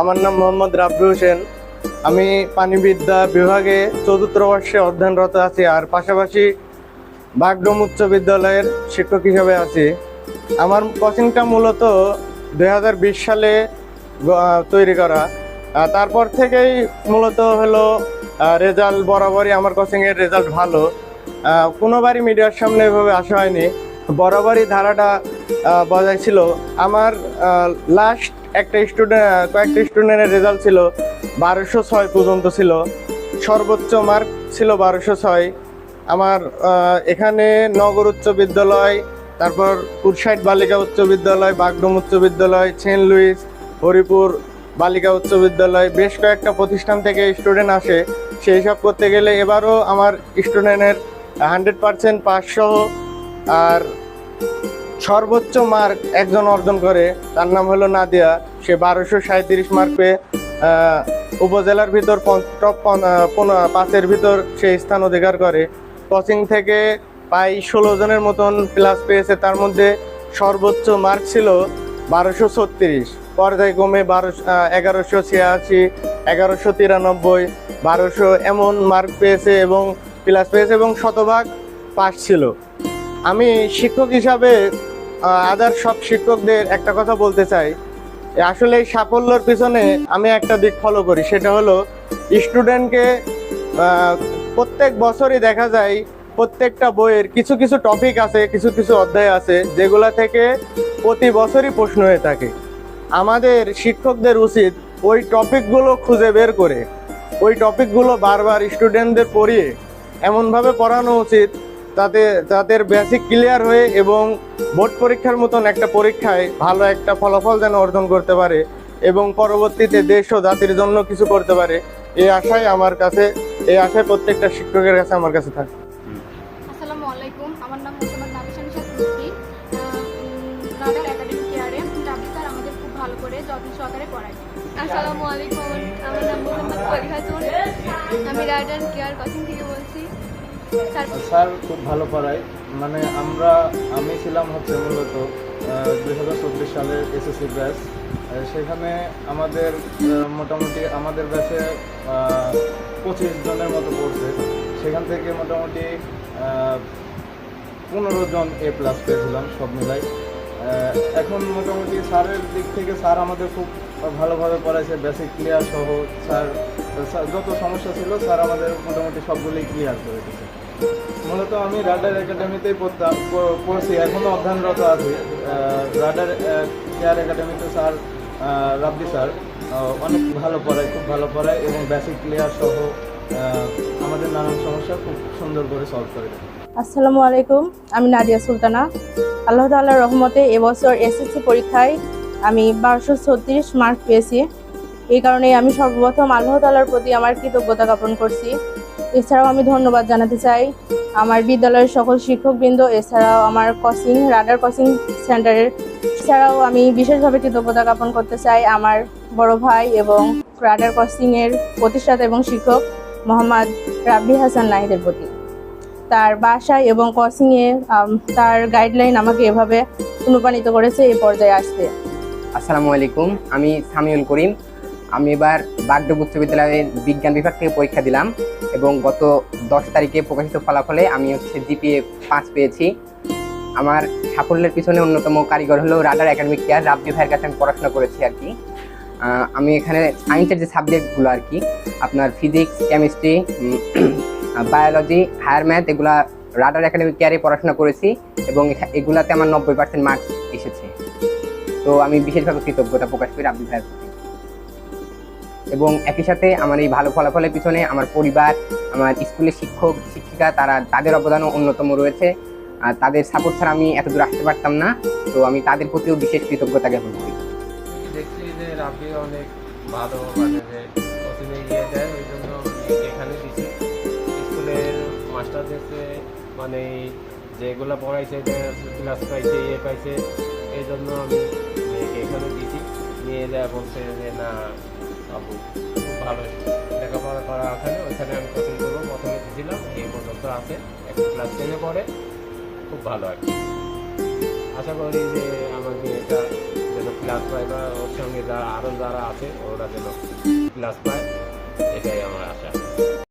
আমার নাম মোহাম্মদ রাব্বি হোসেন। আমি পানিবিদ্যা বিভাগে চতুর্থ বর্ষে অধ্যয়নরত আছি আর পাশাপাশি বাগডোম উচ্চ বিদ্যালয়ের শিক্ষক হিসেবে আছি। আমার কোচিংটা মূলত দু হাজার বিশ সালে তৈরি করা। তারপর থেকেই মূলত হলো রেজাল্ট বরাবরই আমার কোচিংয়ের রেজাল্ট ভালো। কোনোবারই মিডিয়ার সামনে এভাবে আসা হয়নি। বরাবরই ধারাটা বজায় ছিল। আমার লাস্ট একটা স্টুডেন্ট কয়েকটা স্টুডেন্টের রেজাল্ট ছিল বারোশো ছয় পর্যন্ত ছিল। সর্বোচ্চ মার্ক ছিল বারোশো ছয়। আমার এখানে নগর উচ্চ বিদ্যালয়, তারপর কুরসাইড বালিকা উচ্চ বিদ্যালয়, বাগডুম উচ্চ বিদ্যালয়, সেন্ট লুইস, হরিপুর বালিকা উচ্চ বিদ্যালয়, বেশ কয়েকটা প্রতিষ্ঠান থেকে স্টুডেন্ট আসে। সেই সব করতে গেলে এবারও আমার স্টুডেন্টের হান্ড্রেড পার্সেন্ট পাস সহ আর সর্বোচ্চ মার্ক একজন অর্জন করে, তার নাম হলো নাদিয়া। সে বারোশো সাঁত্রিশ মার্ক পেয়ে উপজেলার ভিতর টপ পাঁচের ভিতর সে স্থান অধিকার করে। কোচিং থেকে প্রায় ষোলো জনের মতন প্লাস পেয়েছে, তার মধ্যে সর্বোচ্চ মার্ক ছিল বারোশো ছত্রিশ। পর্যায়ক্রমে বারোশো এগারোশো ছিয়াশি, এগারোশো তিরানব্বই, বারোশো এমন মার্ক পেয়েছে এবং প্লাস পেয়েছে এবং শতভাগ পাস ছিল। আমি শিক্ষক হিসাবে আদার সব শিক্ষকদের একটা কথা বলতে চাই। আসলে এই সাফল্যর পিছনে আমি একটা দিক ফলো করি, সেটা হলো স্টুডেন্টকে প্রত্যেক বছরই দেখা যায় প্রত্যেকটা বইয়ের কিছু কিছু টপিক আছে, কিছু কিছু অধ্যায় আছে, যেগুলা থেকে প্রতি বছরই প্রশ্ন হয়ে থাকে। আমাদের শিক্ষকদের উচিত ওই টপিকগুলো খুঁজে বের করে, ওই টপিকগুলো বারবার স্টুডেন্টদের পড়িয়ে, এমনভাবে পড়ানো উচিত তাতে তাদের বেসিক ক্লিয়ার হয়ে এবং বোর্ড পরীক্ষার মতন একটা পরীক্ষায় ভালো একটা ফলাফল যেন অর্জন করতে পারে এবং পরবর্তীতে দেশ ও জাতির জন্য কিছু করতে পারে এই আশাই আমার কাছে এই আশায় প্রত্যেকটা শিক্ষকের কাছে আমার কাছে থাকে। আসসালামু আলাইকুম আমার নাম মোহাম্মদ নাবিশা নিশা তুর্কি রাডার কেয়ারে রাবি স্যার আমাদের খুব ভালো করে যত্ন সহকারে পড়ায়। আসসালামু আলাইকুম আমার- আমার নাম মোহাম্মদ কলি আমি রাইডার কেয়ার কোচিং থেকে বলছি। স্যার, খুব ভালো পড়ায়। মানে আমরা, আমি ছিলাম হচ্ছে মূলত দুই হাজার চব্বিশ সালের এসএসসি ব্যাচ। সেখানে আমাদের মোটামুটি আমাদের ব্যাচে পঁচিশ জনের মতো পড়ছে। সেখান থেকে মোটামুটি পনেরো জন এ প্লাস পেয়েছিলাম, সব মিলাই। এখন মোটামুটি স্যারের দিক থেকে স্যার আমাদের খুব ভালোভাবে পড়াইছে বেসিক ক্লিয়ার সহ। স্যার যত সমস্যা ছিল, স্যার আমাদের মোটামুটি সবগুলোই ক্লিয়ার করে দিয়েছে। মূলত আমি রাডার একাডেমিতেই পড়তাম পড়ছি। এখনও অধ্যয়নরত আছি। রাডার কেয়ার একাডেমিতে স্যার রাব্বি স্যার। অনেক ভালো পড়ায়, খুব ভালো পড়ায় এবং বেসিক ক্লিয়ার সহ আমাদের নানান সমস্যা খুব সুন্দর করে সলভ করে আসসালামু আলাইকুম, আমি নাদিয়া সুলতানা। আল্লাহ তাআলার রহমতে এবছর এসএসসি পরীক্ষায় আমি বারোশো ছত্রিশ মার্ক পেয়েছি। এই কারণে আমি সর্বপ্রথম আল্লাহ তাআলার প্রতি আমার কৃতজ্ঞতা জ্ঞাপন করছি। এছাড়াও আমি ধন্যবাদ জানাতে চাই আমার বিদ্যালয়ের সকল শিক্ষকবৃন্দ, এছাড়াও আমার কোচিং রাডার কোচিং সেন্টারের এছাড়াও আমি বিশেষভাবে কৃতজ্ঞতা জ্ঞাপন করতে চাই আমার বড় ভাই এবং রাডার কোচিংয়ের প্রতিষ্ঠাতা এবং শিক্ষক মোহাম্মদ রাব্বি হাসান নাহিদের প্রতি। তার বাসায় এবং কোচিংয়ে তার গাইডলাইন আমাকে এভাবে অনুপ্রাণিত করেছে এই পর্যায়ে আসতে। আসসালামু আলাইকুম, আমি সামিউল করিম আমি এবার বাগডোব উচ্চ বিদ্যালয়ের বিজ্ঞান বিভাগ থেকে পরীক্ষা দিলাম এবং গত দশ তারিখে প্রকাশিত ফলাফলে আমি হচ্ছে জিপিএ পাঁচ পেয়েছি। আমার সাফল্যের পিছনে অন্যতম কারিগর হলো রাডার একাডেমিক কেয়ার রাব্বি ভাইয়ের কাছে আমি পড়াশোনা করেছি আর কি। আমি এখানে সায়েন্সের যে সাবজেক্টগুলো আর কি, আপনার physics, chemistry biology, higher math, এগুলা রাডার একাডেমিক কেয়ারে পড়াশোনা করেছি এবং এগুলাতে আমার নব্বই পার্সেন্ট মার্কস এসেছে। তো আমি বিশেষভাবে কৃতজ্ঞতা প্রকাশ করি আব্দুল ভাইয়ের এবং একই সাথে আমার এই ভালো ফলাফলের পিছনে আমার পরিবার, আমার স্কুলের শিক্ষক, শিক্ষিকা, তারা, তাদের অবদানও অন্যতম রয়েছে। আর তাদের সাপোর্ট ছাড়া আমি এত দূর আসতে পারতাম না। তো আমি তাদের প্রতিও বিশেষ কৃতজ্ঞতা জ্ঞাপন করি। দেখছি যে অনেক ভালো মানে স্কুলের মাস্টার মানে যেগুলো পড়াইছে পাইছে ইয়ে পাইছে, এই জন্য আমি এখানে নিয়ে যে, না ভালো লেখাপড়া করা ওখানে ওইখানে আমি কোচিং করব। প্রথমে দিয়েছিলাম, এই পর্যন্ত আছে। একটা ক্লাস টেনে পড়ে। খুব ভালো আর কি। আশা করি যে আমার মেয়েটা যেন ক্লাস পায় বা ওর সঙ্গে যারা আরও যারা আছে, ওরা যেন ক্লাস পায়। এটাই